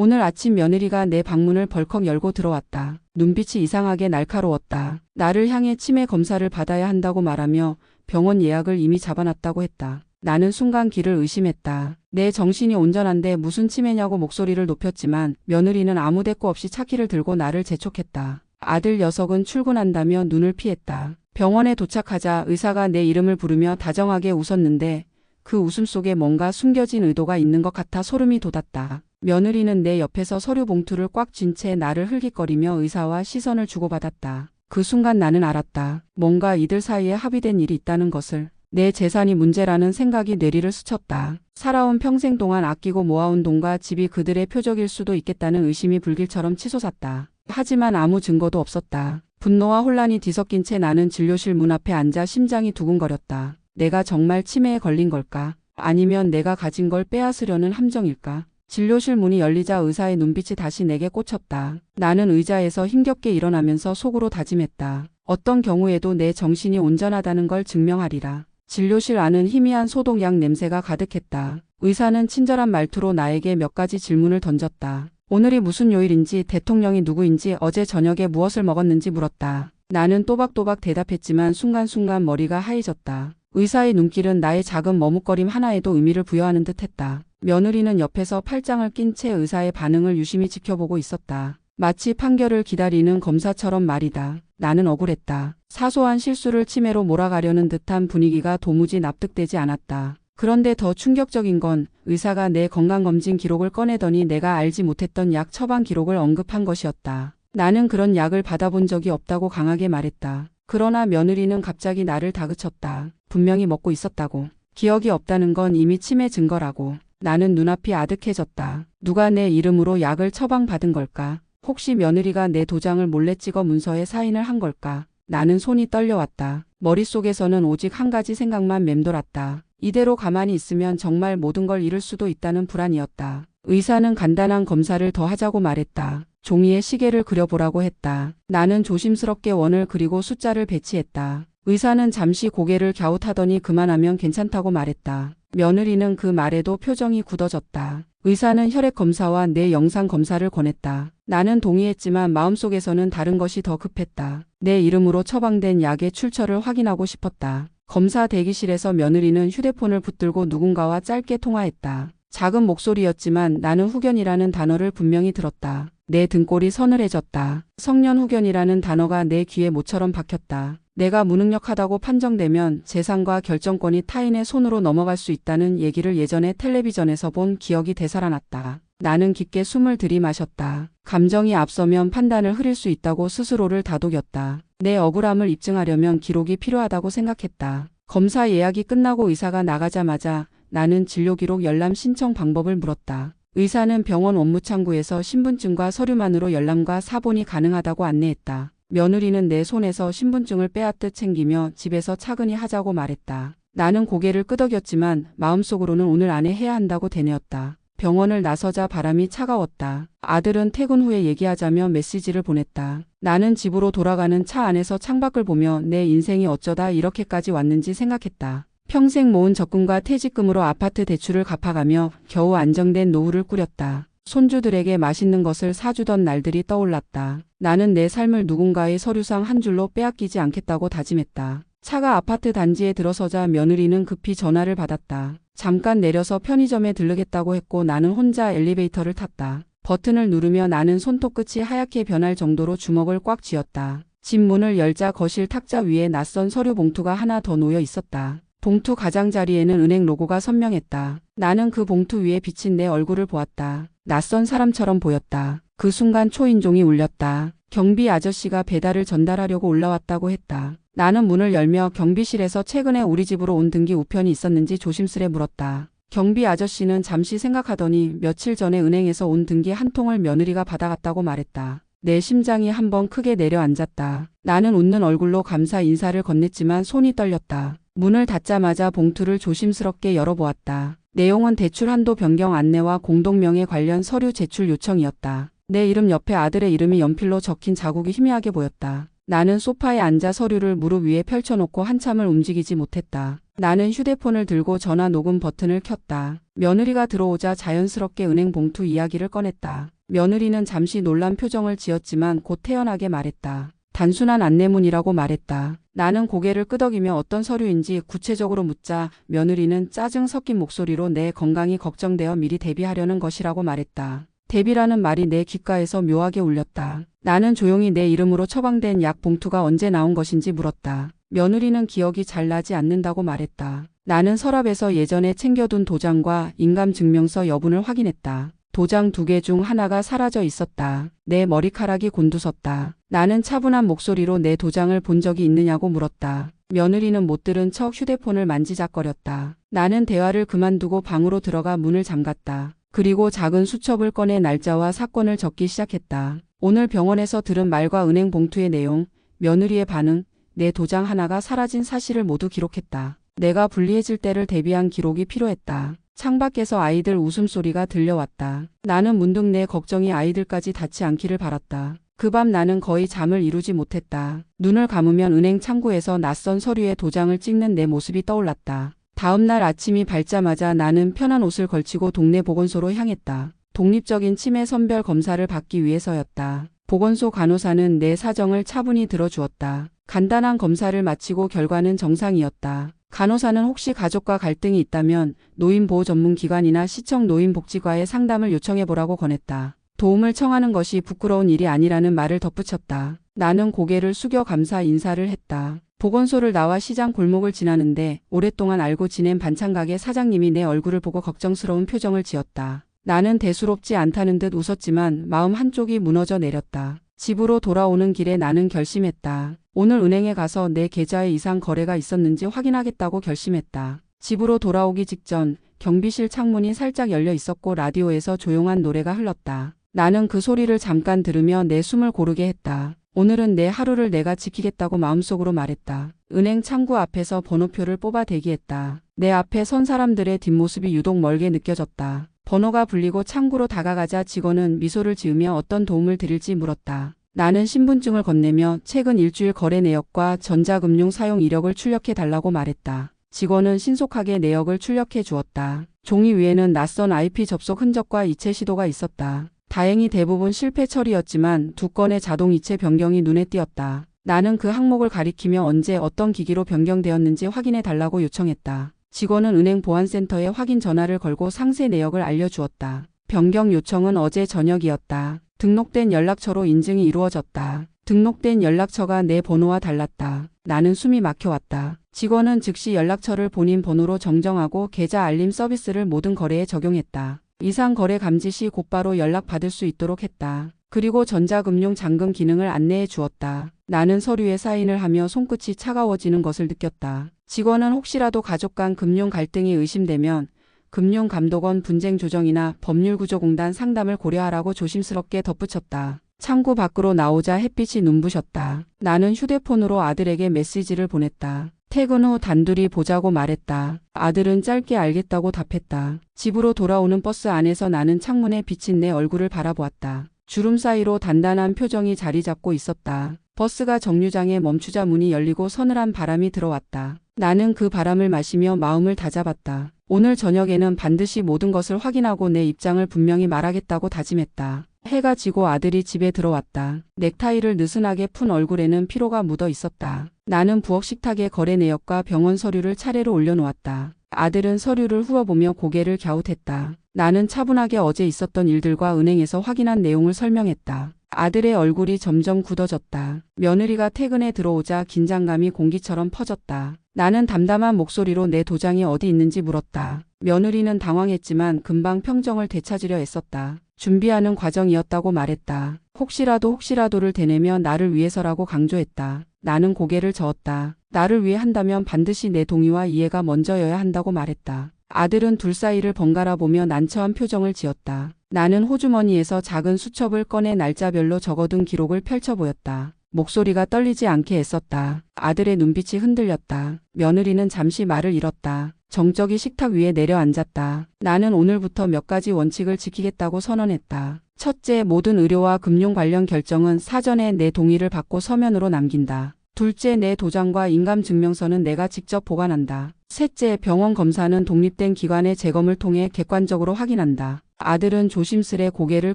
오늘 아침 며느리가 내 방문을 벌컥 열고 들어왔다. 눈빛이 이상하게 날카로웠다. 나를 향해 치매 검사를 받아야 한다고 말하며 병원 예약을 이미 잡아놨다고 했다. 나는 순간 길을 의심했다. 내 정신이 온전한데 무슨 치매냐고 목소리를 높였지만 며느리는 아무 대꾸 없이 차키를 들고 나를 재촉했다. 아들 녀석은 출근한다며 눈을 피했다. 병원에 도착하자 의사가 내 이름을 부르며 다정하게 웃었는데 그 웃음 속에 뭔가 숨겨진 의도가 있는 것 같아 소름이 돋았다. 며느리는 내 옆에서 서류 봉투를 꽉 쥔 채 나를 흘깃거리며 의사와 시선을 주고받았다. 그 순간 나는 알았다. 뭔가 이들 사이에 합의된 일이 있다는 것을. 내 재산이 문제라는 생각이 뇌리를 스쳤다. 살아온 평생 동안 아끼고 모아온 돈과 집이 그들의 표적일 수도 있겠다는 의심이 불길처럼 치솟았다. 하지만 아무 증거도 없었다. 분노와 혼란이 뒤섞인 채 나는 진료실 문 앞에 앉아 심장이 두근거렸다. 내가 정말 치매에 걸린 걸까? 아니면 내가 가진 걸 빼앗으려는 함정일까? 진료실 문이 열리자 의사의 눈빛이 다시 내게 꽂혔다. 나는 의자에서 힘겹게 일어나면서 속으로 다짐했다. 어떤 경우에도 내 정신이 온전하다는 걸 증명하리라. 진료실 안은 희미한 소독약 냄새가 가득했다. 의사는 친절한 말투로 나에게 몇 가지 질문을 던졌다. 오늘이 무슨 요일인지 대통령이 누구인지 어제 저녁에 무엇을 먹었는지 물었다. 나는 또박또박 대답했지만 순간순간 머리가 하얘졌다. 의사의 눈길은 나의 작은 머뭇거림 하나에도 의미를 부여하는 듯 했다. 며느리는 옆에서 팔짱을 낀 채 의사의 반응을 유심히 지켜보고 있었다. 마치 판결을 기다리는 검사처럼 말이다. 나는 억울했다. 사소한 실수를 치매로 몰아가려는 듯한 분위기가 도무지 납득되지 않았다. 그런데 더 충격적인 건 의사가 내 건강검진 기록을 꺼내더니 내가 알지 못했던 약 처방 기록을 언급한 것이었다. 나는 그런 약을 받아본 적이 없다고 강하게 말했다. 그러나 며느리는 갑자기 나를 다그쳤다. 분명히 먹고 있었다고. 기억이 없다는 건 이미 치매 증거라고. 나는 눈앞이 아득해졌다. 누가 내 이름으로 약을 처방받은 걸까? 혹시 며느리가 내 도장을 몰래 찍어 문서에 사인을 한 걸까? 나는 손이 떨려왔다. 머릿속에서는 오직 한 가지 생각만 맴돌았다. 이대로 가만히 있으면 정말 모든 걸 잃을 수도 있다는 불안이었다. 의사는 간단한 검사를 더 하자고 말했다. 종이에 시계를 그려보라고 했다. 나는 조심스럽게 원을 그리고 숫자를 배치했다. 의사는 잠시 고개를 갸웃하더니 그만하면 괜찮다고 말했다. 며느리는 그 말에도 표정이 굳어졌다. 의사는 혈액 검사와 내 영상 검사를 권했다. 나는 동의했지만 마음속에서는 다른 것이 더 급했다. 내 이름으로 처방된 약의 출처를 확인하고 싶었다. 검사 대기실에서 며느리는 휴대폰을 붙들고 누군가와 짧게 통화했다. 작은 목소리였지만 나는 후견이라는 단어를 분명히 들었다. 내 등골이 서늘해졌다. 성년 후견이라는 단어가 내 귀에 모처럼 박혔다. 내가 무능력하다고 판정되면 재산과 결정권이 타인의 손으로 넘어갈 수 있다는 얘기를 예전에 텔레비전에서 본 기억이 되살아났다. 나는 깊게 숨을 들이마셨다. 감정이 앞서면 판단을 흐릴 수 있다고 스스로를 다독였다. 내 억울함을 입증하려면 기록이 필요하다고 생각했다. 검사 예약이 끝나고 의사가 나가자마자 나는 진료기록 열람 신청 방법을 물었다. 의사는 병원 업무 창구에서 신분증과 서류만으로 열람과 사본이 가능하다고 안내했다. 며느리는 내 손에서 신분증을 빼앗듯 챙기며 집에서 차근히 하자고 말했다. 나는 고개를 끄덕였지만 마음속으로는 오늘 안에 해야 한다고 되뇌었다. 병원을 나서자 바람이 차가웠다. 아들은 퇴근 후에 얘기하자며 메시지를 보냈다. 나는 집으로 돌아가는 차 안에서 창밖을 보며 내 인생이 어쩌다 이렇게까지 왔는지 생각했다. 평생 모은 적금과 퇴직금으로 아파트 대출을 갚아가며 겨우 안정된 노후를 꾸렸다. 손주들에게 맛있는 것을 사주던 날들이 떠올랐다. 나는 내 삶을 누군가의 서류상 한 줄로 빼앗기지 않겠다고 다짐했다. 차가 아파트 단지에 들어서자 며느리는 급히 전화를 받았다. 잠깐 내려서 편의점에 들르겠다고 했고 나는 혼자 엘리베이터를 탔다. 버튼을 누르며 나는 손톱 끝이 하얗게 변할 정도로 주먹을 꽉 쥐었다. 집 문을 열자 거실 탁자 위에 낯선 서류 봉투가 하나 더 놓여 있었다. 봉투 가장자리에는 은행 로고가 선명했다. 나는 그 봉투 위에 비친 내 얼굴을 보았다. 낯선 사람처럼 보였다. 그 순간 초인종이 울렸다. 경비 아저씨가 배달을 전달하려고 올라왔다고 했다. 나는 문을 열며 경비실에서 최근에 우리 집으로 온 등기 우편이 있었는지 조심스레 물었다. 경비 아저씨는 잠시 생각하더니 며칠 전에 은행에서 온 등기 한 통을 며느리가 받아갔다고 말했다. 내 심장이 한번 크게 내려앉았다. 나는 웃는 얼굴로 감사 인사를 건넸지만 손이 떨렸다. 문을 닫자마자 봉투를 조심스럽게 열어보았다. 내용은 대출 한도 변경 안내와 공동명의 관련 서류 제출 요청이었다. 내 이름 옆에 아들의 이름이 연필로 적힌 자국이 희미하게 보였다. 나는 소파에 앉아 서류를 무릎 위에 펼쳐놓고 한참을 움직이지 못했다. 나는 휴대폰을 들고 전화 녹음 버튼을 켰다. 며느리가 들어오자 자연스럽게 은행 봉투 이야기를 꺼냈다. 며느리는 잠시 놀란 표정을 지었지만 곧 태연하게 말했다. 단순한 안내문이라고 말했다. 나는 고개를 끄덕이며 어떤 서류인지 구체적으로 묻자 며느리는 짜증 섞인 목소리로 내 건강이 걱정되어 미리 대비하려는 것이라고 말했다. 대비라는 말이 내 귓가에서 묘하게 울렸다. 나는 조용히 내 이름으로 처방된 약 봉투가 언제 나온 것인지 물었다. 며느리는 기억이 잘 나지 않는다고 말했다. 나는 서랍에서 예전에 챙겨둔 도장과 인감증명서 여분을 확인했다. 도장 두 개 중 하나가 사라져 있었다. 내 머리카락이 곤두섰다. 나는 차분한 목소리로 내 도장을 본 적이 있느냐고 물었다. 며느리는 못 들은 척 휴대폰을 만지작거렸다. 나는 대화를 그만두고 방으로 들어가 문을 잠갔다. 그리고 작은 수첩을 꺼내 날짜와 사건을 적기 시작했다. 오늘 병원에서 들은 말과 은행 봉투의 내용, 며느리의 반응, 내 도장 하나가 사라진 사실을 모두 기록했다. 내가 불리해질 때를 대비한 기록이 필요했다. 창밖에서 아이들 웃음소리가 들려왔다. 나는 문득 내 걱정이 아이들까지 닿지 않기를 바랐다. 그 밤 나는 거의 잠을 이루지 못했다. 눈을 감으면 은행 창구에서 낯선 서류에 도장을 찍는 내 모습이 떠올랐다. 다음 날 아침이 밝자마자 나는 편한 옷을 걸치고 동네 보건소로 향했다. 독립적인 치매 선별 검사를 받기 위해서였다. 보건소 간호사는 내 사정을 차분히 들어주었다. 간단한 검사를 마치고 결과는 정상이었다. 간호사는 혹시 가족과 갈등이 있다면 노인보호 전문 기관이나 시청 노인복지과에 상담을 요청해보라고 권했다. 도움을 청하는 것이 부끄러운 일이 아니라는 말을 덧붙였다. 나는 고개를 숙여 감사 인사를 했다. 보건소를 나와 시장 골목을 지나는데 오랫동안 알고 지낸 반찬가게 사장님이 내 얼굴을 보고 걱정스러운 표정을 지었다. 나는 대수롭지 않다는 듯 웃었지만 마음 한쪽이 무너져 내렸다. 집으로 돌아오는 길에 나는 결심했다. 오늘 은행에 가서 내 계좌에 이상 거래가 있었는지 확인하겠다고 결심했다. 집으로 돌아오기 직전 경비실 창문이 살짝 열려 있었고 라디오에서 조용한 노래가 흘렀다. 나는 그 소리를 잠깐 들으며 내 숨을 고르게 했다. 오늘은 내 하루를 내가 지키겠다고 마음속으로 말했다. 은행 창구 앞에서 번호표를 뽑아 대기했다. 내 앞에 선 사람들의 뒷모습이 유독 멀게 느껴졌다. 번호가 불리고 창구로 다가가자 직원은 미소를 지으며 어떤 도움을 드릴지 물었다. 나는 신분증을 건네며 최근 일주일 거래 내역과 전자금융 사용 이력을 출력해 달라고 말했다. 직원은 신속하게 내역을 출력해 주었다. 종이 위에는 낯선 IP 접속 흔적과 이체 시도가 있었다. 다행히 대부분 실패 처리였지만 두 건의 자동 이체 변경이 눈에 띄었다. 나는 그 항목을 가리키며 언제 어떤 기기로 변경되었는지 확인해 달라고 요청했다. 직원은 은행 보안센터에 확인 전화를 걸고 상세 내역을 알려주었다. 변경 요청은 어제 저녁이었다. 등록된 연락처로 인증이 이루어졌다. 등록된 연락처가 내 번호와 달랐다. 나는 숨이 막혀왔다. 직원은 즉시 연락처를 본인 번호로 정정하고 계좌 알림 서비스를 모든 거래에 적용했다. 이상 거래 감지 시 곧바로 연락받을 수 있도록 했다. 그리고 전자금융 잠금 기능을 안내해 주었다. 나는 서류에 사인을 하며 손끝이 차가워지는 것을 느꼈다. 직원은 혹시라도 가족 간 금융 갈등이 의심되면 금융감독원 분쟁조정이나 법률구조공단 상담을 고려하라고 조심스럽게 덧붙였다. 창구 밖으로 나오자 햇빛이 눈부셨다. 나는 휴대폰으로 아들에게 메시지를 보냈다. 퇴근 후 단둘이 보자고 말했다. 아들은 짧게 알겠다고 답했다. 집으로 돌아오는 버스 안에서 나는 창문에 비친 내 얼굴을 바라보았다. 주름 사이로 단단한 표정이 자리 잡고 있었다. 버스가 정류장에 멈추자 문이 열리고 서늘한 바람이 들어왔다. 나는 그 바람을 마시며 마음을 다잡았다. 오늘 저녁에는 반드시 모든 것을 확인하고 내 입장을 분명히 말하겠다고 다짐했다. 해가 지고 아들이 집에 들어왔다. 넥타이를 느슨하게 푼 얼굴에는 피로가 묻어 있었다. 나는 부엌 식탁에 거래 내역과 병원 서류를 차례로 올려놓았다. 아들은 서류를 후어보며 고개를 갸웃했다. 나는 차분하게 어제 있었던 일들과 은행에서 확인한 내용을 설명했다. 아들의 얼굴이 점점 굳어졌다. 며느리가 퇴근에 들어오자 긴장감이 공기처럼 퍼졌다. 나는 담담한 목소리로 내 도장이 어디 있는지 물었다. 며느리는 당황했지만 금방 평정을 되찾으려 애썼다. 준비하는 과정이었다고 말했다. 혹시라도 혹시라도를 대내며 나를 위해서라고 강조했다. 나는 고개를 저었다. 나를 위해 한다면 반드시 내 동의와 이해가 먼저여야 한다고 말했다. 아들은 둘 사이를 번갈아 보며 난처한 표정을 지었다. 나는 호주머니에서 작은 수첩을 꺼내 날짜별로 적어둔 기록을 펼쳐 보였다. 목소리가 떨리지 않게 애썼다. 아들의 눈빛이 흔들렸다. 며느리는 잠시 말을 잃었다. 정적이 식탁 위에 내려앉았다. 나는 오늘부터 몇 가지 원칙을 지키겠다고 선언했다. 첫째, 모든 의료와 금융 관련 결정은 사전에 내 동의를 받고 서면으로 남긴다. 둘째, 내 도장과 인감증명서는 내가 직접 보관한다. 셋째, 병원 검사는 독립된 기관의 재검을 통해 객관적으로 확인한다. 아들은 조심스레 고개를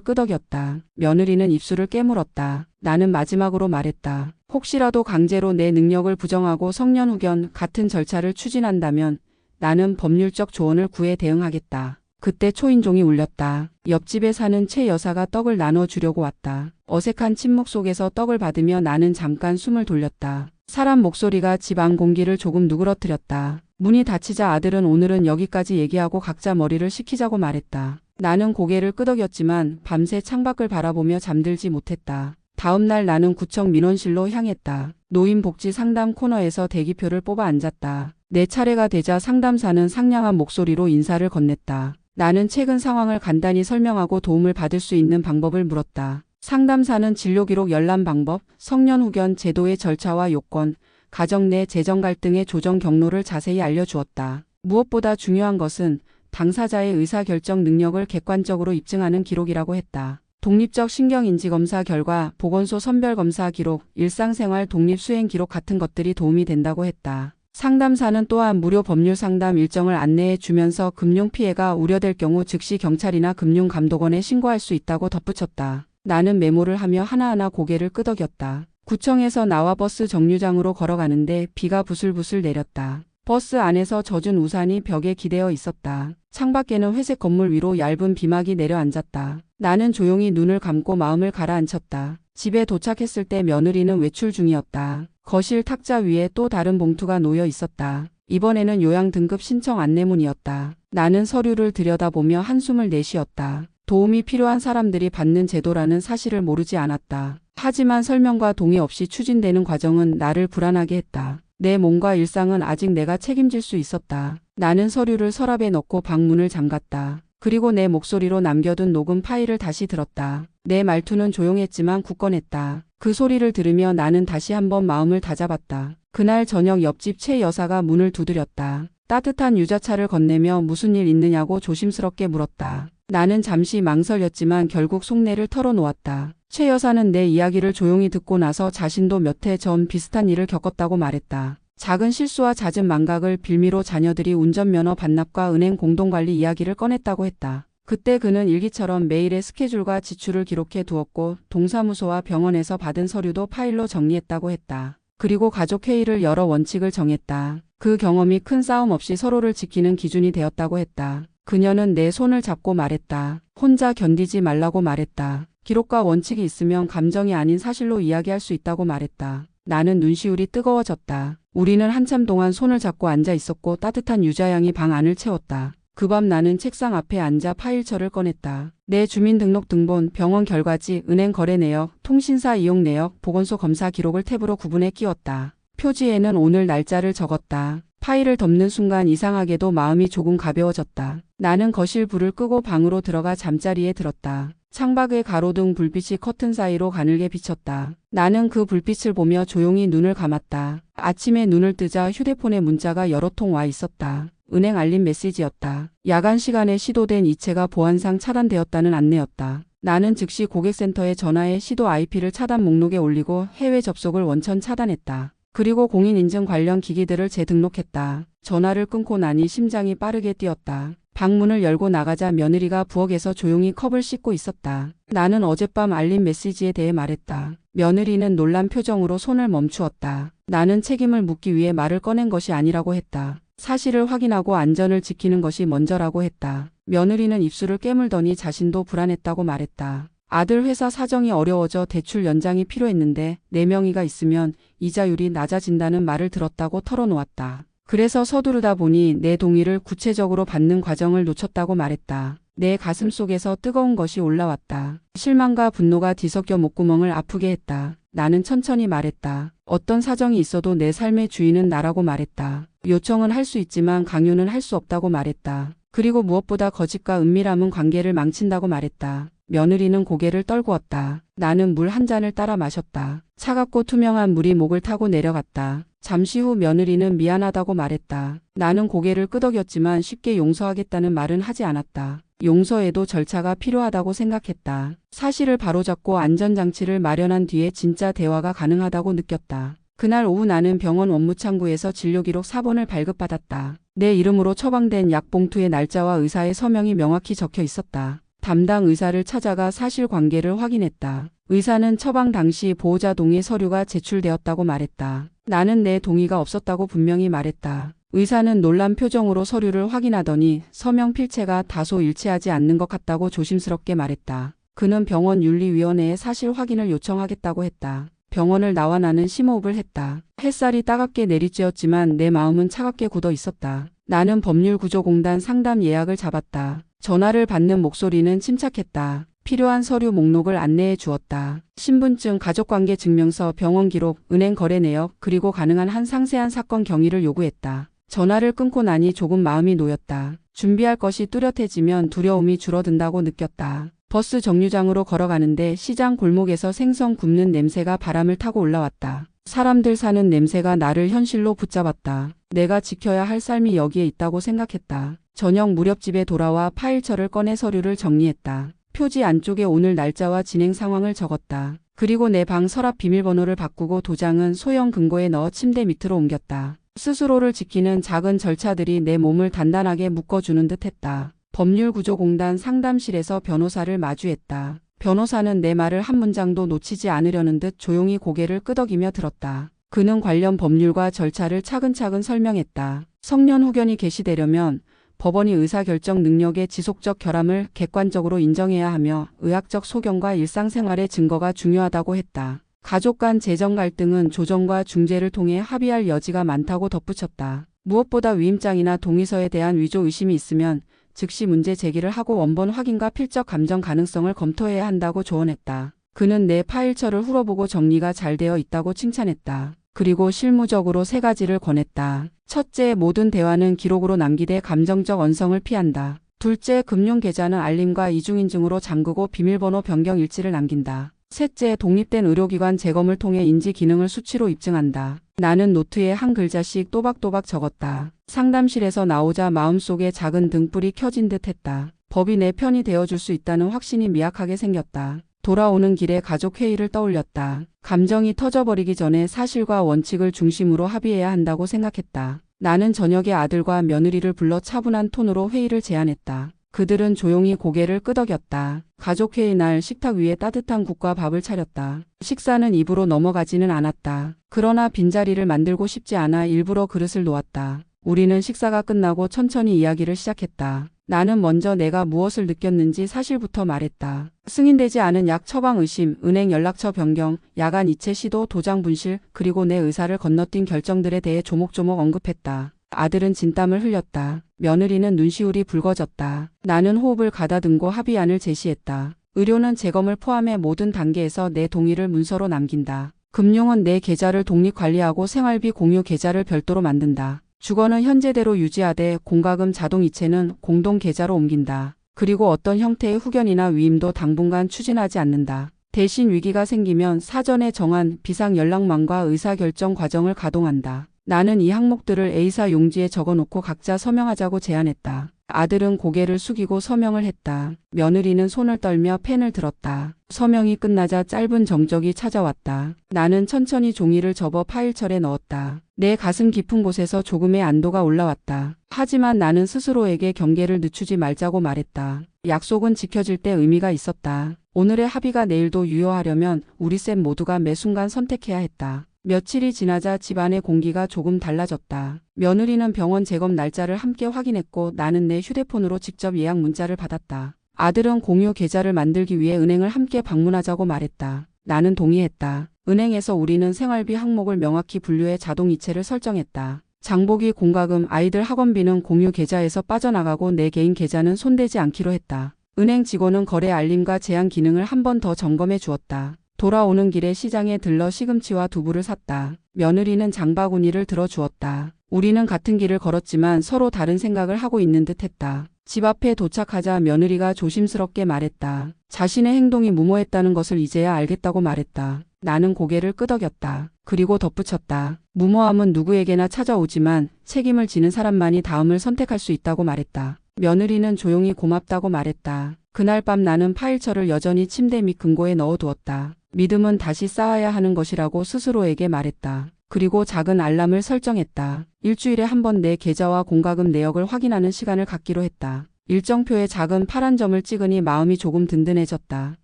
끄덕였다. 며느리는 입술을 깨물었다. 나는 마지막으로 말했다. 혹시라도 강제로 내 능력을 부정하고 성년 후견 같은 절차를 추진한다면 나는 법률적 조언을 구해 대응하겠다. 그때 초인종이 울렸다. 옆집에 사는 최 여사가 떡을 나눠주려고 왔다. 어색한 침묵 속에서 떡을 받으며 나는 잠깐 숨을 돌렸다. 사람 목소리가 집 안 공기를 조금 누그러뜨렸다. 문이 닫히자 아들은 오늘은 여기까지 얘기하고 각자 머리를 식히자고 말했다. 나는 고개를 끄덕였지만 밤새 창밖을 바라보며 잠들지 못했다. 다음 날 나는 구청 민원실로 향했다. 노인복지 상담 코너에서 대기표를 뽑아 앉았다. 내 차례가 되자 상담사는 상냥한 목소리로 인사를 건넸다. 나는 최근 상황을 간단히 설명하고 도움을 받을 수 있는 방법을 물었다. 상담사는 진료기록 열람 방법, 성년 후견 제도의 절차와 요건, 가정 내 재정 갈등의 조정 경로를 자세히 알려주었다. 무엇보다 중요한 것은 당사자의 의사결정 능력을 객관적으로 입증하는 기록이라고 했다. 독립적 신경인지 검사 결과, 보건소 선별 검사 기록, 일상생활 독립 수행 기록 같은 것들이 도움이 된다고 했다. 상담사는 또한 무료 법률 상담 일정을 안내해 주면서 금융 피해가 우려될 경우 즉시 경찰이나 금융감독원에 신고할 수 있다고 덧붙였다. 나는 메모를 하며 하나하나 고개를 끄덕였다. 구청에서 나와 버스 정류장으로 걸어가는데 비가 부슬부슬 내렸다. 버스 안에서 젖은 우산이 벽에 기대어 있었다. 창밖에는 회색 건물 위로 얇은 비막이 내려앉았다. 나는 조용히 눈을 감고 마음을 가라앉혔다. 집에 도착했을 때 며느리는 외출 중이었다. 거실 탁자 위에 또 다른 봉투가 놓여 있었다. 이번에는 요양 등급 신청 안내문이었다. 나는 서류를 들여다보며 한숨을 내쉬었다. 도움이 필요한 사람들이 받는 제도라는 사실을 모르지 않았다. 하지만 설명과 동의 없이 추진되는 과정은 나를 불안하게 했다. 내 몸과 일상은 아직 내가 책임질 수 있었다. 나는 서류를 서랍에 넣고 방문을 잠갔다. 그리고 내 목소리로 남겨둔 녹음 파일을 다시 들었다. 내 말투는 조용했지만 굳건했다. 그 소리를 들으며 나는 다시 한번 마음을 다잡았다. 그날 저녁 옆집 최 여사가 문을 두드렸다. 따뜻한 유자차를 건네며 무슨 일 있느냐고 조심스럽게 물었다. 나는 잠시 망설였지만 결국 속내를 털어놓았다. 최 여사는 내 이야기를 조용히 듣고 나서 자신도 몇 해 전 비슷한 일을 겪었다고 말했다. 작은 실수와 잦은 망각을 빌미로 자녀들이 운전면허 반납과 은행 공동관리 이야기를 꺼냈다고 했다. 그때 그는 일기처럼 매일의 스케줄과 지출을 기록해 두었고 동사무소와 병원에서 받은 서류도 파일로 정리했다고 했다. 그리고 가족 회의를 열어 원칙을 정했다. 그 경험이 큰 싸움 없이 서로를 지키는 기준이 되었다고 했다. 그녀는 내 손을 잡고 말했다. 혼자 견디지 말라고 말했다. 기록과 원칙이 있으면 감정이 아닌 사실로 이야기할 수 있다고 말했다. 나는 눈시울이 뜨거워졌다. 우리는 한참 동안 손을 잡고 앉아 있었고 따뜻한 유자향이 방 안을 채웠다. 그 밤 나는 책상 앞에 앉아 파일처를 꺼냈다. 내 주민등록 등본, 병원 결과지, 은행 거래 내역, 통신사 이용 내역, 보건소 검사 기록을 탭으로 구분해 끼웠다. 표지에는 오늘 날짜를 적었다. 파일을 덮는 순간 이상하게도 마음이 조금 가벼워졌다. 나는 거실 불을 끄고 방으로 들어가 잠자리에 들었다. 창밖의 가로등 불빛이 커튼 사이로 가늘게 비쳤다. 나는 그 불빛을 보며 조용히 눈을 감았다. 아침에 눈을 뜨자 휴대폰에 문자가 여러 통 와 있었다. 은행 알림 메시지였다. 야간 시간에 시도된 이체가 보안상 차단되었다는 안내였다. 나는 즉시 고객센터에 전화해 시도 IP를 차단 목록에 올리고 해외 접속을 원천 차단했다. 그리고 공인인증 관련 기기들을 재등록했다. 전화를 끊고 나니 심장이 빠르게 뛰었다. 방문을 열고 나가자 며느리가 부엌에서 조용히 컵을 씻고 있었다. 나는 어젯밤 알림 메시지에 대해 말했다. 며느리는 놀란 표정으로 손을 멈추었다. 나는 책임을 묻기 위해 말을 꺼낸 것이 아니라고 했다. 사실을 확인하고 안전을 지키는 것이 먼저라고 했다. 며느리는 입술을 깨물더니 자신도 불안했다고 말했다. 아들 회사 사정이 어려워져 대출 연장이 필요했는데 4명이가 있으면 이자율이 낮아진다는 말을 들었다고 털어놓았다. 그래서 서두르다 보니 내 동의를 구체적으로 받는 과정을 놓쳤다고 말했다. 내 가슴 속에서 뜨거운 것이 올라왔다. 실망과 분노가 뒤섞여 목구멍을 아프게 했다. 나는 천천히 말했다. 어떤 사정이 있어도 내 삶의 주인은 나라고 말했다. 요청은 할 수 있지만 강요는 할 수 없다고 말했다. 그리고 무엇보다 거짓과 은밀함은 관계를 망친다고 말했다. 며느리는 고개를 떨구었다. 나는 물 한 잔을 따라 마셨다. 차갑고 투명한 물이 목을 타고 내려갔다. 잠시 후 며느리는 미안하다고 말했다. 나는 고개를 끄덕였지만 쉽게 용서하겠다는 말은 하지 않았다. 용서에도 절차가 필요하다고 생각했다. 사실을 바로잡고 안전장치를 마련한 뒤에 진짜 대화가 가능하다고 느꼈다. 그날 오후 나는 병원 업무창구에서 진료기록 4번을 발급받았다. 내 이름으로 처방된 약봉투의 날짜와 의사의 서명이 명확히 적혀 있었다. 담당 의사를 찾아가 사실관계를 확인했다. 의사는 처방 당시 보호자 동의 서류가 제출되었다고 말했다. 나는 내 동의가 없었다고 분명히 말했다. 의사는 놀란 표정으로 서류를 확인하더니 서명 필체가 다소 일치하지 않는 것 같다고 조심스럽게 말했다. 그는 병원 윤리위원회에 사실 확인을 요청하겠다고 했다. 병원을 나와 나는 심호흡을 했다. 햇살이 따갑게 내리쬐었지만 내 마음은 차갑게 굳어 있었다. 나는 법률구조공단 상담 예약을 잡았다. 전화를 받는 목소리는 침착했다. 필요한 서류 목록을 안내해 주었다. 신분증, 가족관계 증명서, 병원 기록, 은행 거래 내역, 그리고 가능한 한 상세한 사건 경위를 요구했다. 전화를 끊고 나니 조금 마음이 놓였다. 준비할 것이 뚜렷해지면 두려움이 줄어든다고 느꼈다. 버스 정류장으로 걸어가는데 시장 골목에서 생선 굽는 냄새가 바람을 타고 올라왔다. 사람들 사는 냄새가 나를 현실로 붙잡았다. 내가 지켜야 할 삶이 여기에 있다고 생각했다. 저녁 무렵집에 돌아와 파일처를 꺼내 서류를 정리했다. 표지 안쪽에 오늘 날짜와 진행 상황을 적었다. 그리고 내 방 서랍 비밀번호를 바꾸고 도장은 소형 금고에 넣어 침대 밑으로 옮겼다. 스스로를 지키는 작은 절차들이 내 몸을 단단하게 묶어주는 듯 했다. 법률구조공단 상담실에서 변호사를 마주했다. 변호사는 내 말을 한 문장도 놓치지 않으려는 듯 조용히 고개를 끄덕이며 들었다. 그는 관련 법률과 절차를 차근차근 설명했다. 성년 후견이 개시되려면 법원이 의사결정 능력의 지속적 결함을 객관적으로 인정해야 하며 의학적 소견과 일상생활의 증거가 중요하다고 했다. 가족 간 재정 갈등은 조정과 중재를 통해 합의할 여지가 많다고 덧붙였다. 무엇보다 위임장이나 동의서에 대한 위조 의심이 있으면 즉시 문제 제기를 하고 원본 확인과 필적 감정 가능성을 검토해야 한다고 조언했다. 그는 내 파일처를 훑어보고 정리가 잘 되어 있다고 칭찬했다. 그리고 실무적으로 세 가지를 권했다. 첫째, 모든 대화는 기록으로 남기되 감정적 언성을 피한다. 둘째, 금융 계좌는 알림과 이중인증으로 잠그고 비밀번호 변경 일지를 남긴다. 셋째, 독립된 의료기관 재검을 통해 인지 기능을 수치로 입증한다. 나는 노트에 한 글자씩 또박또박 적었다. 상담실에서 나오자 마음속에 작은 등불이 켜진 듯 했다. 법이 내 편이 되어줄 수 있다는 확신이 미약하게 생겼다. 돌아오는 길에 가족 회의를 떠올렸다. 감정이 터져버리기 전에 사실과 원칙을 중심으로 합의해야 한다고 생각했다. 나는 저녁에 아들과 며느리를 불러 차분한 톤으로 회의를 제안했다. 그들은 조용히 고개를 끄덕였다. 가족회의 날 식탁 위에 따뜻한 국과 밥을 차렸다. 식사는 입으로 넘어가지는 않았다. 그러나 빈자리를 만들고 싶지 않아 일부러 그릇을 놓았다. 우리는 식사가 끝나고 천천히 이야기를 시작했다. 나는 먼저 내가 무엇을 느꼈는지 사실부터 말했다. 승인되지 않은 약 처방 의심, 은행 연락처 변경, 야간 이체 시도, 도장 분실, 그리고 내 의사를 건너뛴 결정들에 대해 조목조목 언급했다. 아들은 진땀을 흘렸다. 며느리는 눈시울이 붉어졌다. 나는 호흡을 가다듬고 합의안을 제시했다. 의료는 재검을 포함해 모든 단계에서 내 동의를 문서로 남긴다. 금융은 내 계좌를 독립 관리하고 생활비 공유 계좌를 별도로 만든다. 주거는 현재대로 유지하되 공과금 자동 이체는 공동 계좌로 옮긴다. 그리고 어떤 형태의 후견이나 위임도 당분간 추진하지 않는다. 대신 위기가 생기면 사전에 정한 비상 연락망과 의사결정 과정을 가동한다. 나는 이 항목들을 A사 용지에 적어놓고 각자 서명하자고 제안했다. 아들은 고개를 숙이고 서명을 했다. 며느리는 손을 떨며 펜을 들었다. 서명이 끝나자 짧은 정적이 찾아왔다. 나는 천천히 종이를 접어 파일철에 넣었다. 내 가슴 깊은 곳에서 조금의 안도가 올라왔다. 하지만 나는 스스로에게 경계를 늦추지 말자고 말했다. 약속은 지켜질 때 의미가 있었다. 오늘의 합의가 내일도 유효하려면 우리 셋 모두가 매 순간 선택해야 했다. 며칠이 지나자 집안의 공기가 조금 달라졌다. 며느리는 병원 재검 날짜를 함께 확인했고 나는 내 휴대폰으로 직접 예약 문자를 받았다. 아들은 공유 계좌를 만들기 위해 은행을 함께 방문하자고 말했다. 나는 동의했다. 은행에서 우리는 생활비 항목을 명확히 분류해 자동 이체를 설정했다. 장보기 공과금 아이들 학원비는 공유 계좌에서 빠져나가고 내 개인 계좌는 손대지 않기로 했다. 은행 직원은 거래 알림과 제한 기능을 한 번 더 점검해 주었다. 돌아오는 길에 시장에 들러 시금치와 두부를 샀다. 며느리는 장바구니를 들어 주었다. 우리는 같은 길을 걸었지만 서로 다른 생각을 하고 있는 듯 했다. 집 앞에 도착하자 며느리가 조심스럽게 말했다. 자신의 행동이 무모했다는 것을 이제야 알겠다고 말했다. 나는 고개를 끄덕였다. 그리고 덧붙였다. 무모함은 누구에게나 찾아오지만 책임을 지는 사람만이 다음을 선택할 수 있다고 말했다. 며느리는 조용히 고맙다고 말했다. 그날 밤 나는 파일처를 여전히 침대 밑 금고에 넣어두었다. 믿음은 다시 쌓아야 하는 것이라고 스스로에게 말했다. 그리고 작은 알람을 설정했다. 일주일에 한 번 내 계좌와 공과금 내역을 확인하는 시간을 갖기로 했다. 일정표에 작은 파란 점을 찍으니 마음이 조금 든든해졌다.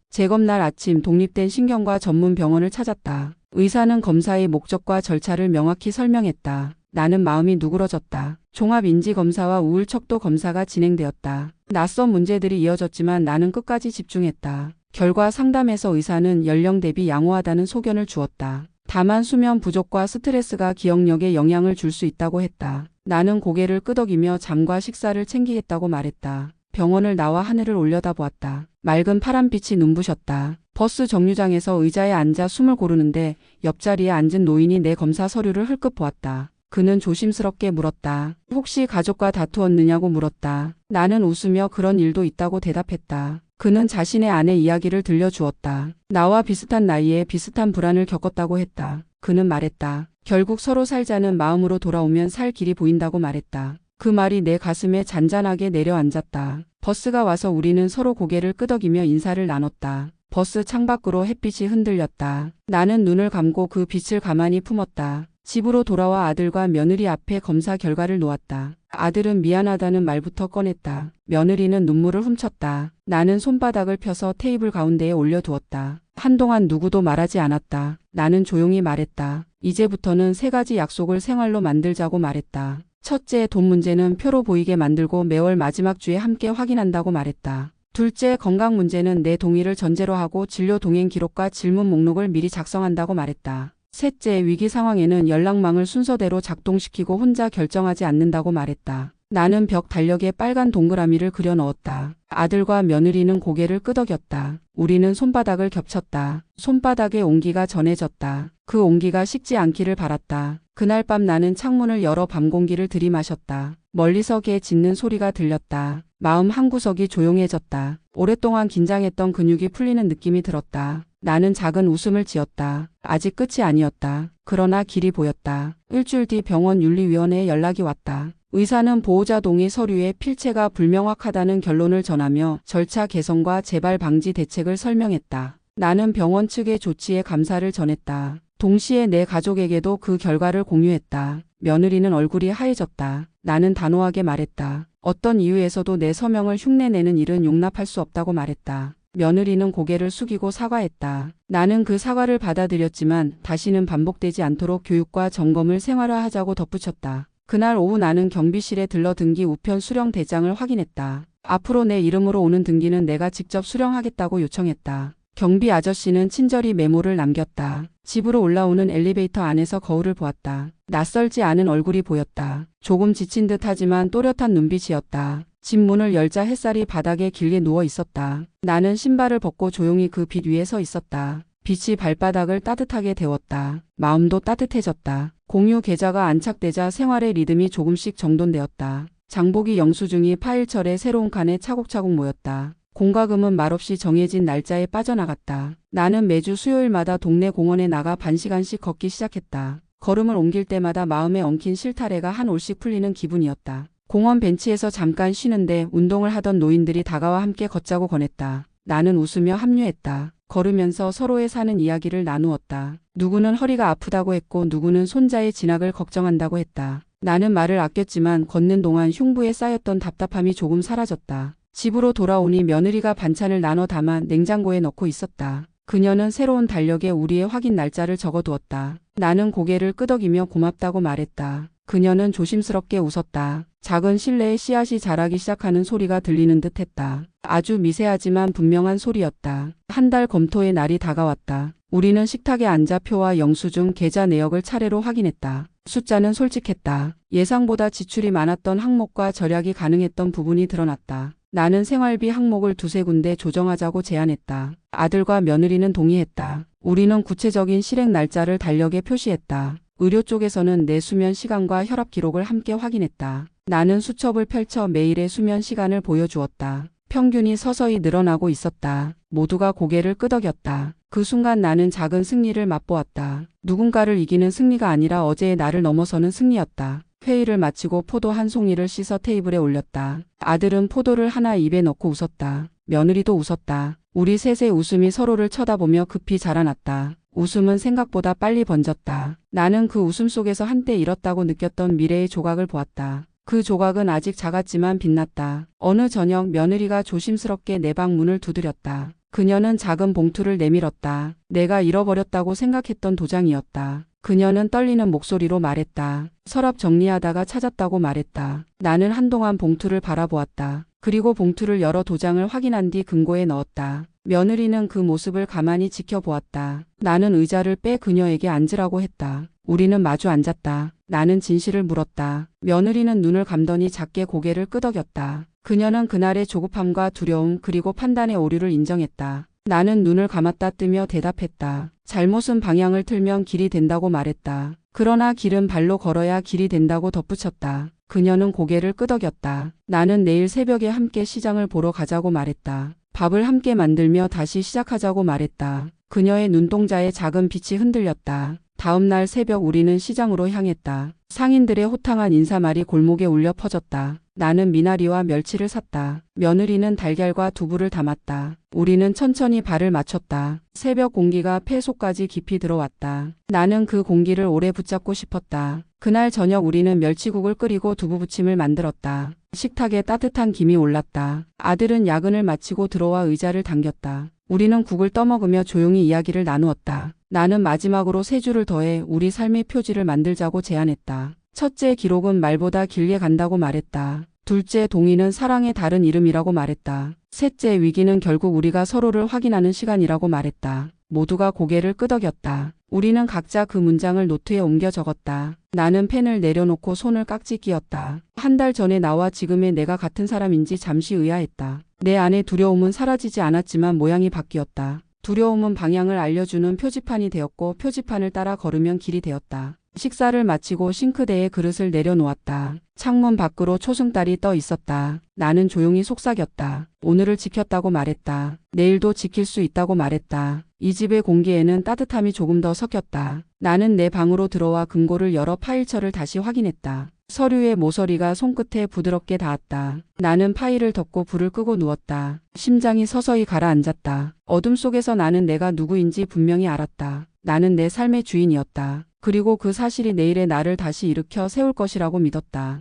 재검날 아침 독립된 신경과 전문 병원을 찾았다. 의사는 검사의 목적과 절차를 명확히 설명했다. 나는 마음이 누그러졌다. 종합인지검사와 우울척도 검사가 진행되었다. 낯선 문제들이 이어졌지만 나는 끝까지 집중했다. 결과 상담에서 의사는 연령 대비 양호하다는 소견을 주었다. 다만 수면 부족과 스트레스가 기억력에 영향을 줄 수 있다고 했다. 나는 고개를 끄덕이며 잠과 식사를 챙기겠다고 말했다. 병원을 나와 하늘을 올려다보았다. 맑은 파란빛이 눈부셨다. 버스 정류장에서 의자에 앉아 숨을 고르는데 옆자리에 앉은 노인이 내 검사 서류를 흘끗 보았다. 그는 조심스럽게 물었다. 혹시 가족과 다투었느냐고 물었다. 나는 웃으며 그런 일도 있다고 대답했다. 그는 자신의 아내 이야기를 들려주었다. 나와 비슷한 나이에 비슷한 불안을 겪었다고 했다. 그는 말했다. 결국 서로 살자는 마음으로 돌아오면 살 길이 보인다고 말했다. 그 말이 내 가슴에 잔잔하게 내려앉았다. 버스가 와서 우리는 서로 고개를 끄덕이며 인사를 나눴다. 버스 창밖으로 햇빛이 흔들렸다. 나는 눈을 감고 그 빛을 가만히 품었다. 집으로 돌아와 아들과 며느리 앞에 검사 결과를 놓았다. 아들은 미안하다는 말부터 꺼냈다. 며느리는 눈물을 훔쳤다. 나는 손바닥을 펴서 테이블 가운데에 올려두었다. 한동안 누구도 말하지 않았다. 나는 조용히 말했다. 이제부터는 세 가지 약속을 생활로 만들자고 말했다. 첫째, 돈 문제는 표로 보이게 만들고 매월 마지막 주에 함께 확인한다고 말했다. 둘째, 건강 문제는 내 동의를 전제로 하고 진료 동행 기록과 질문 목록을 미리 작성한다고 말했다. 셋째, 위기 상황에는 연락망을 순서대로 작동시키고 혼자 결정하지 않는다고 말했다. 나는 벽 달력에 빨간 동그라미를 그려 넣었다. 아들과 며느리는 고개를 끄덕였다. 우리는 손바닥을 겹쳤다. 손바닥에 온기가 전해졌다. 그 온기가 식지 않기를 바랐다. 그날 밤 나는 창문을 열어 밤 공기를 들이마셨다. 멀리서 개 짖는 소리가 들렸다. 마음 한구석이 조용해졌다. 오랫동안 긴장했던 근육이 풀리는 느낌이 들었다. 나는 작은 웃음을 지었다. 아직 끝이 아니었다. 그러나 길이 보였다. 일주일 뒤 병원 윤리위원회에 연락이 왔다. 의사는 보호자 동의 서류에 필체가 불명확하다는 결론을 전하며 절차 개선과 재발 방지 대책을 설명했다. 나는 병원 측의 조치에 감사를 전했다. 동시에 내 가족에게도 그 결과를 공유했다. 며느리는 얼굴이 하얘졌다. 나는 단호하게 말했다. 어떤 이유에서도 내 서명을 흉내내는 일은 용납할 수 없다고 말했다. 며느리는 고개를 숙이고 사과했다. 나는 그 사과를 받아들였지만 다시는 반복되지 않도록 교육과 점검을 생활화하자고 덧붙였다. 그날 오후 나는 경비실에 들러 등기 우편 수령 대장을 확인했다. 앞으로 내 이름으로 오는 등기는 내가 직접 수령하겠다고 요청했다. 경비 아저씨는 친절히 메모를 남겼다. 집으로 올라오는 엘리베이터 안에서 거울을 보았다. 낯설지 않은 얼굴이 보였다. 조금 지친 듯 하지만 또렷한 눈빛이었다. 집 문을 열자 햇살이 바닥에 길게 누워 있었다. 나는 신발을 벗고 조용히 그 빛 위에 서 있었다. 빛이 발바닥을 따뜻하게 데웠다. 마음도 따뜻해졌다. 공유 계좌가 안착되자 생활의 리듬이 조금씩 정돈되었다. 장보기 영수증이 파일철에 새로운 칸에 차곡차곡 모였다. 공과금은 말없이 정해진 날짜에 빠져나갔다. 나는 매주 수요일마다 동네 공원에 나가 반시간씩 걷기 시작했다. 걸음을 옮길 때마다 마음에 엉킨 실타래가 한 올씩 풀리는 기분이었다. 공원 벤치에서 잠깐 쉬는데 운동을 하던 노인들이 다가와 함께 걷자고 권했다. 나는 웃으며 합류했다. 걸으면서 서로의 사는 이야기를 나누었다. 누구는 허리가 아프다고 했고 누구는 손자의 진학을 걱정한다고 했다. 나는 말을 아꼈지만 걷는 동안 흉부에 쌓였던 답답함이 조금 사라졌다. 집으로 돌아오니 며느리가 반찬을 나눠 담아 냉장고에 넣고 있었다. 그녀는 새로운 달력에 우리의 확인 날짜를 적어두었다. 나는 고개를 끄덕이며 고맙다고 말했다. 그녀는 조심스럽게 웃었다. 작은 실내에 씨앗이 자라기 시작하는 소리가 들리는 듯 했다. 아주 미세하지만 분명한 소리였다. 한 달 검토의 날이 다가왔다. 우리는 식탁에 앉아 표와 영수증 계좌 내역을 차례로 확인했다. 숫자는 솔직했다. 예상보다 지출이 많았던 항목과 절약이 가능했던 부분이 드러났다. 나는 생활비 항목을 두세 군데 조정하자고 제안했다. 아들과 며느리는 동의했다. 우리는 구체적인 실행 날짜를 달력에 표시했다. 의료 쪽에서는 내 수면 시간과 혈압 기록을 함께 확인했다. 나는 수첩을 펼쳐 매일의 수면 시간을 보여주었다. 평균이 서서히 늘어나고 있었다. 모두가 고개를 끄덕였다. 그 순간 나는 작은 승리를 맛보았다. 누군가를 이기는 승리가 아니라 어제의 나를 넘어서는 승리였다. 회의를 마치고 포도 한 송이를 씻어 테이블에 올렸다. 아들은 포도를 하나 입에 넣고 웃었다. 며느리도 웃었다. 우리 셋의 웃음이 서로를 쳐다보며 급히 자라났다. 웃음은 생각보다 빨리 번졌다. 나는 그 웃음 속에서 한때 잃었다고 느꼈던 미래의 조각을 보았다. 그 조각은 아직 작았지만 빛났다. 어느 저녁 며느리가 조심스럽게 내 방 문을 두드렸다. 그녀는 작은 봉투를 내밀었다. 내가 잃어버렸다고 생각했던 도장이었다. 그녀는 떨리는 목소리로 말했다. 서랍 정리하다가 찾았다고 말했다. 나는 한동안 봉투를 바라보았다. 그리고 봉투를 열어 도장을 확인한 뒤 금고에 넣었다. 며느리는 그 모습을 가만히 지켜보았다. 나는 의자를 빼 그녀에게 앉으라고 했다. 우리는 마주 앉았다. 나는 진실을 물었다. 며느리는 눈을 감더니 작게 고개를 끄덕였다. 그녀는 그날의 조급함과 두려움 그리고 판단의 오류를 인정했다. 나는 눈을 감았다 뜨며 대답했다. 잘못은 방향을 틀면 길이 된다고 말했다. 그러나 길은 발로 걸어야 길이 된다고 덧붙였다. 그녀는 고개를 끄덕였다. 나는 내일 새벽에 함께 시장을 보러 가자고 말했다. 밥을 함께 만들며 다시 시작하자고 말했다. 그녀의 눈동자에 작은 빛이 흔들렸다. 다음 날 새벽 우리는 시장으로 향했다. 상인들의 호탕한 인사말이 골목에 울려 퍼졌다. 나는 미나리와 멸치를 샀다. 며느리는 달걀과 두부를 담았다. 우리는 천천히 발을 맞췄다. 새벽 공기가 폐속까지 깊이 들어왔다. 나는 그 공기를 오래 붙잡고 싶었다. 그날 저녁 우리는 멸치국을 끓이고 두부 부침을 만들었다. 식탁에 따뜻한 김이 올랐다. 아들은 야근을 마치고 들어와 의자를 당겼다. 우리는 국을 떠먹으며 조용히 이야기를 나누었다. 나는 마지막으로 세 줄을 더해 우리 삶의 표지를 만들자고 제안했다. 첫째 기록은 말보다 길게 간다고 말했다. 둘째 동의는 사랑의 다른 이름이라고 말했다. 셋째 위기는 결국 우리가 서로를 확인하는 시간이라고 말했다. 모두가 고개를 끄덕였다. 우리는 각자 그 문장을 노트에 옮겨 적었다. 나는 펜을 내려놓고 손을 깍지 끼었다. 한 달 전에 나와 지금의 내가 같은 사람인지 잠시 의아했다. 내 안의 두려움은 사라지지 않았지만 모양이 바뀌었다. 두려움은 방향을 알려주는 표지판이 되었고 표지판을 따라 걸으면 길이 되었다. 식사를 마치고 싱크대에 그릇을 내려놓았다. 창문 밖으로 초승달이 떠 있었다. 나는 조용히 속삭였다. 오늘을 지켰다고 말했다. 내일도 지킬 수 있다고 말했다. 이 집의 공기에는 따뜻함이 조금 더 섞였다. 나는 내 방으로 들어와 금고를 열어 파일처를 다시 확인했다. 서류의 모서리가 손끝에 부드럽게 닿았다. 나는 파일을 덮고 불을 끄고 누웠다. 심장이 서서히 가라앉았다. 어둠 속에서 나는 내가 누구인지 분명히 알았다. 나는 내 삶의 주인이었다. 그리고 그 사실이 내일의 나를 다시 일으켜 세울 것이라고 믿었다.